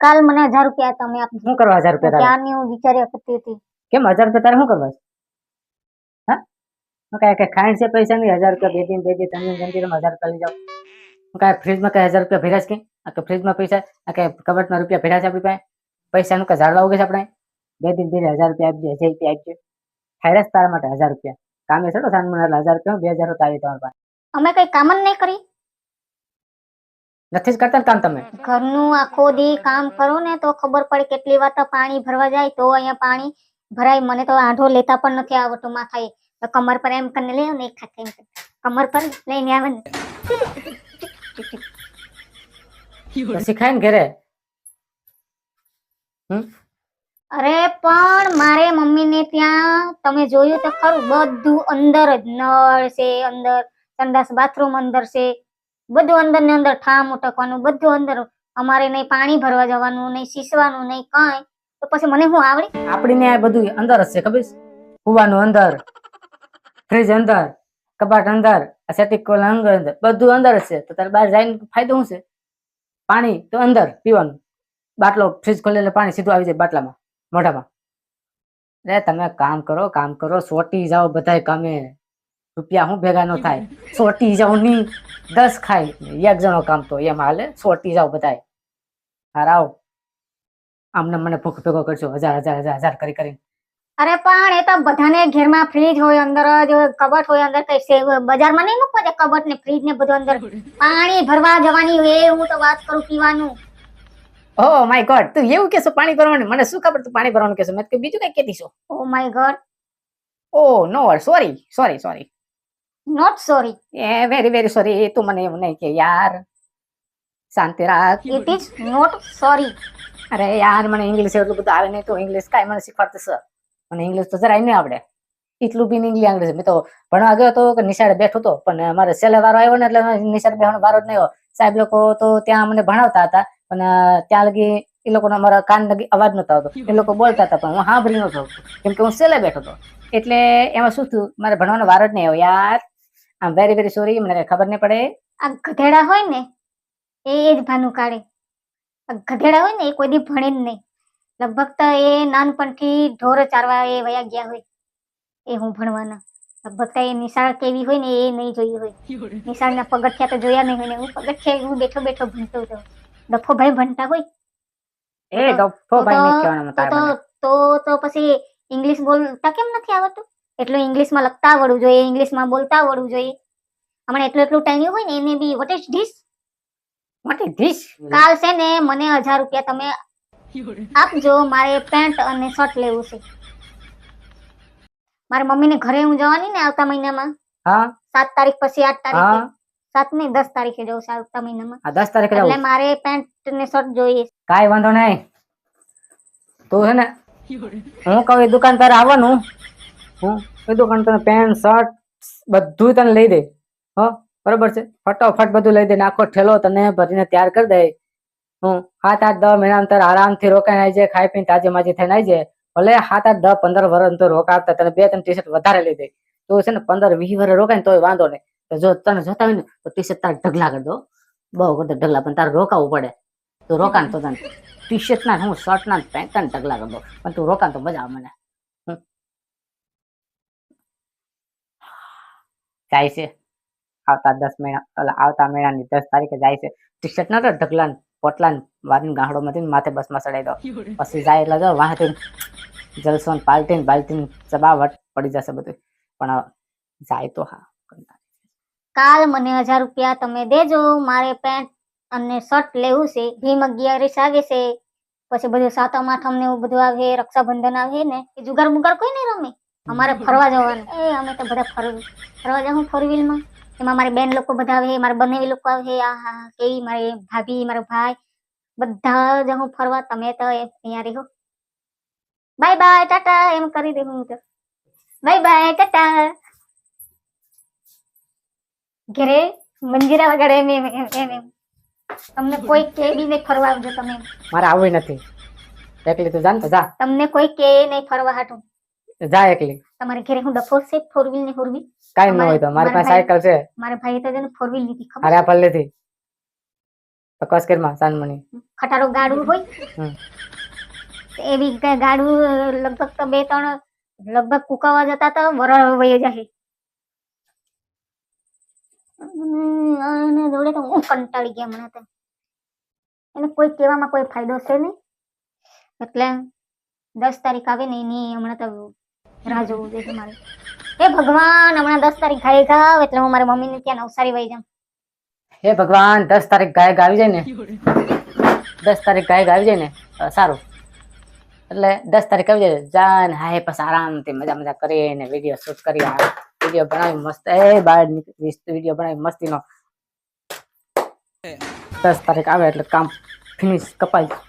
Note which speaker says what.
Speaker 1: કાલ મને હજાર રૂપિયા તમે આપજો
Speaker 2: શું કરવા હજાર રૂપિયા તારે?
Speaker 1: ત્યારની હું વિચાર્યા કરતી હતી?
Speaker 2: કેમ હજાર રૂપિયા તારે શું કરવા હા? હું કાંઈ કઈ છે પૈસા નહીં હજાર રૂપિયા બે દિન બે દિન ત્રણ દિન ત્રણ દિન હજાર રૂપિયા લઈ જાઓ. હું કાંઈ ફ્રીજમાં કઈ હજાર રૂપિયા ભેરા છે કે? આ કે ફ્રીજમાં પૈસા આ કે કબટમાં રૂપિયા ભેરા છે આપણી પાસે? પૈસાનું કઈ ઝાડવા ઉગે છે આપણે બે દિન બે હજાર રૂપિયા આપજો હજાર રૂપિયા આપજો. ખાયરા તારા માટે હજાર રૂપિયા. કામે છે તો સાંજ મને હજાર રૂપિયા બે હજાર આવી તમારા પાસે.
Speaker 1: અમે કઈ કામ જ નહીં કરી?
Speaker 2: નથી જ કરતા કામ તમે?
Speaker 1: ઘરનું આખો દી કામ કરો ને તો ખબર પડે કેટલી વાર તો પાણી ભરવા જાય તો અહીંયા પાણી ભરાય. મને તો આંધો લેતા પણ નથી આવડતું માથા તો કમર પર એમ કરીને લે ને એક હાથે એમ કમર પર લઈને આવે ને.
Speaker 2: શીખાય ને ઘરે?
Speaker 1: અરે પણ મારે મમ્મીને ત્યાં તમે જોયું તો ખરું બધું અંદર જ નળ છે અંદર સંડાસ બાથરૂમ અંદર છે. બધું અંદર ને અંદર ઠામ ઉટકવાનું, બધું અંદર અમારે નહીં પાણી ભરવા જવાનું, નહીં સીસવાનું નહીં કઈ. તો પછી મને હું આવડે?
Speaker 2: આપડીને આ બધું અંદર હશે ખબર કુવાનું અંદર, ફ્રીજ અંદર, કબાટ અંદર સેટિક અંદર અંદર, બધું અંદર હશે તો તારે બહાર જઈને ફાયદો શું છે? પાણી તો અંદર પીવાનું. બાટલો ફ્રીજ ખોલે પાણી સીધું આવી જાય બાટલામાં, મોઢામાં. રે તમે કામ કરો કામ કરો, સોટી જાઓ બધાય કામે. રૂપિયા હું ભેગા ન થાય? સોટી જાઓ ની દસ ખાય એક જણો કામ તો એમ હાલે. સોટી જાઓ બધાય. હારાવ આમને મને ભૂખ ભેગો કરશો હજાર હજાર હજાર હજાર કરી કરીને.
Speaker 1: અરે પણ એ તો બધાને ઘેરમાં ફ્રીજ હોય અંદર જ કબાટ હોય અંદર કઈ બજારમાં નહીં મૂકવા છે કબટ ને ફ્રીજ ને બધું અંદર. પાણી ભરવા જવાની હોય હું તો વાત કરું પીવાનું.
Speaker 2: ઓ માય ગોડ તું એવું કેસો પાણી ભરવાનું? મને શું ખબર તું પાણી ભરવાનું કેસો મેં કે બીજું કઈ કેતી છો?
Speaker 1: ઓ my God.
Speaker 2: Oh no sorry sorry sorry
Speaker 1: not sorry
Speaker 2: a very very sorry તું મને એવું નહીં કે યાર. શાંતિ રાખ.
Speaker 1: ઇટ ઇઝ નોટ સોરી
Speaker 2: અરે યાર મને ઇંગ્લિશ એટલું બધું આવે નહીં તો ઇંગ્લિશ કાંઈ મને શીખવાડતું સર. મને ઇંગ્લિશ તો જરાય નહીં આવડે. એટલું બી ઇંગ્લિશ આવડે છે મેં તો ભણવા ગયો તો કે નિશાળે બેઠો તો પણ મારે સેલે વારો આવ્યો ને એટલે નિશાળે બેહવાનો વારો જ નહીં સાહેબ લોકો તો ત્યાં મને ભણાવતા હતા પણ ત્યાં લગી એ લોકોનો અમારા કાન લગી અવાજ નતો આવતો. એ લોકો બોલતા હતા પણ હું સાંભળી નતો કેમ કે હું સેલે બેઠો હતો. એટલે એમાં શું થયું? મારે ભણવાનો વારો જ નહીં આવ્યો. યાર આમ વેરી વેરી સોરી મને કઈ ખબર નહીં પડે.
Speaker 1: આ ગધેડા હોય ને એ જ ભાનું કાઢે. આ ગધેડા હોય ને એ કોઈ દી ભણે જ નહીં. લગભગ તો એ નાનપણથી ઢોર ચારવા એ વયા ગયા હોય એ હું ભણવાના. લગભગ તો એ નિશાળ કેવી હોય ને એ નહીં જોઈ હોય. નિશાળના પગથિયા તો જોયા નહીં હોય ને હું પગથિયા હું બેઠો બેઠો ભણતો હતો ડફો ભાઈ ભણતા હોય?
Speaker 2: એ
Speaker 1: ડફો
Speaker 2: ભાઈ
Speaker 1: તો તો પછી ઇંગ્લિશ બોલતા કેમ નથી આવડતું? એટલું ઇંગ્લિશમાં લખતા આવડવું જોઈએ ઇંગ્લિશમાં બોલતા આવડવું જોઈએ. હમણાં એટલું એટલું ટાઈમ હોય ને એને બી what is this
Speaker 2: what is this
Speaker 1: કાલ છે ને મને હજાર રૂપિયા તમે આપજો મારે પેન્ટ અને શર્ટ લેવું છે. મારી મમ્મીને ઘરે હું જવાની ને આવતા મહિનામાં.
Speaker 2: હા.
Speaker 1: સાત તારીખ પછી આઠ તારીખ. સાત ને દસ તારીખે જવું છે આવતા મહિનામાં.
Speaker 2: દસ તારીખે
Speaker 1: એટલે મારે પેન્ટ ને શર્ટ જોઈએ.
Speaker 2: કાંઈ વાંધો નહીં. તું છે ને હું કહું દુકાન તારે આવવાનું. હું એ તને પેન્ટ, શર્ટ બધું તને લઈ દે. હો? બરોબર છે? ફટોફટ બધું લઈ દે ને આખો ઠેલો તને ભરીને તૈયાર કરી દે. હું સાત આઠ દસ મહિના અંતર આરામથી રોકાઈને આવી જાય, ખાઈ પીને તાજે માજે થઈને આવી જાય. ભલે સાત આઠ દસ પંદર વર્ષ તો રોકાતા તને બે ત્રણ ટી શર્ટ વધારે લઈ દે. તો છે ને પંદર વીસ વર્ષ રોકાય ને તોય વાંધો નહીં. જો તને જોતા હોય ને, તો ટી શર્ટ તારે ઢગલા કરી દો. બહુ બધા ઢગલા, પણ તારે રોકાવું પડે. તું રોકાણ તો તને ટી શર્ટ ના હું શર્ટ ના પેન્ટ ઢગલા કરી દો પણ તું રોકાણ તો મજા આવે મને. જાય છે. આવતા દસ મહિના ઓલા આવતા મહિનાની દસ તારીખે જાય છે. ટી શર્ટ ના તો ઢગલા ને પોટલા ને વારીને ગાંહડો માંથી માથે બસમાં ચડાવી દો. પછી જાય એટલે જો વાંથી જલસો ને પાલટી ને બાલટી ને ચબાવટ પડી જશે બધું. પણ હવે જાય તો હા.
Speaker 1: કાલ મને હજાર રૂપિયા તમે દેજો, મારે પેન્ટ અને શર્ટ લેવું છે. ભીમ અગિયારીસ આવે છે. પછી બધું સાતમ આઠમ ને એવું બધું આવે, રક્ષાબંધન આવે ને, એ જુગાર મુગાર કોઈ નહીં રમે? અમારે ફરવા જવાનું. એ અમે તો બધા ફરવું ફરવા જાઉં ફોર વ્હીલમાં એમાં મારે બેન લોકો બધા આવે મારા બંને લોકો આવે આ હા કેવી મારી ભાભી મારો ભાઈ બધા જાઉં ફરવા. તમે તો અહીંયા રહો. બાય બાય ટાટા એમ કરી દે હું તો. બાય બાય ટાટા ઘરે મંજીરા વગાડે એમ એમ એમ એમ એમ. તમને કોઈ કે બી નહીં ફરવા આવજો તમે.
Speaker 2: મારે આવવું નથી. એકલી તું જાન તો જા.
Speaker 1: તમને કોઈ કે નહીં ફરવા હાટું.
Speaker 2: જા એકલી.
Speaker 1: તમારે ઘરે હું ડફો છે ફોર વ્હીલ ને ફોર વ્હીલ
Speaker 2: કાઈ ન હોય તો મારી પાસે સાયકલ છે.
Speaker 1: મારા ભાઈએ તો છે ફોર વ્હીલ લીધી ખબર
Speaker 2: અરે આ પલ્લેથી તપાસ કરીમાં સાનમણી
Speaker 1: ખટારો ગાડું હોય? એવી કઈ ગાડું લગભગ તો બે ત્રણ લગભગ કુકાવા જતા તો વરાળ વહી જાય એને જોડે તો હું કંટાળી ગયા મને તો. એને કોઈ કહેવામાં કોઈ ફાયદો છે નહીં. એટલે દસ તારીખ આવે ને એની હમણાં તો રાહ જોવું જોઈએ મારે હે ભગવાન, હમણાં દસ તારીખ ગાય ગાવ, એટલે હું મારી મમ્મીને ત્યાં નવસારી વહી જાઉં.
Speaker 2: હે ભગવાન, દસ તારીખ ગાયક આવી જાય ને? દસ તારીખ ગાયક આવી જાય ને? સારું. એટલે દસ તારીખ આવી જાય જાન હાય પછી આરામથી મજા મજા કરીને વીડિયો શૂટ કરી વીડિયો બનાવી મસ્ત. એ, બહાર વીડિયો બનાવી મસ્તીનો. દસ તારીખ આવે એટલે કામ ફિનિશ કપાય.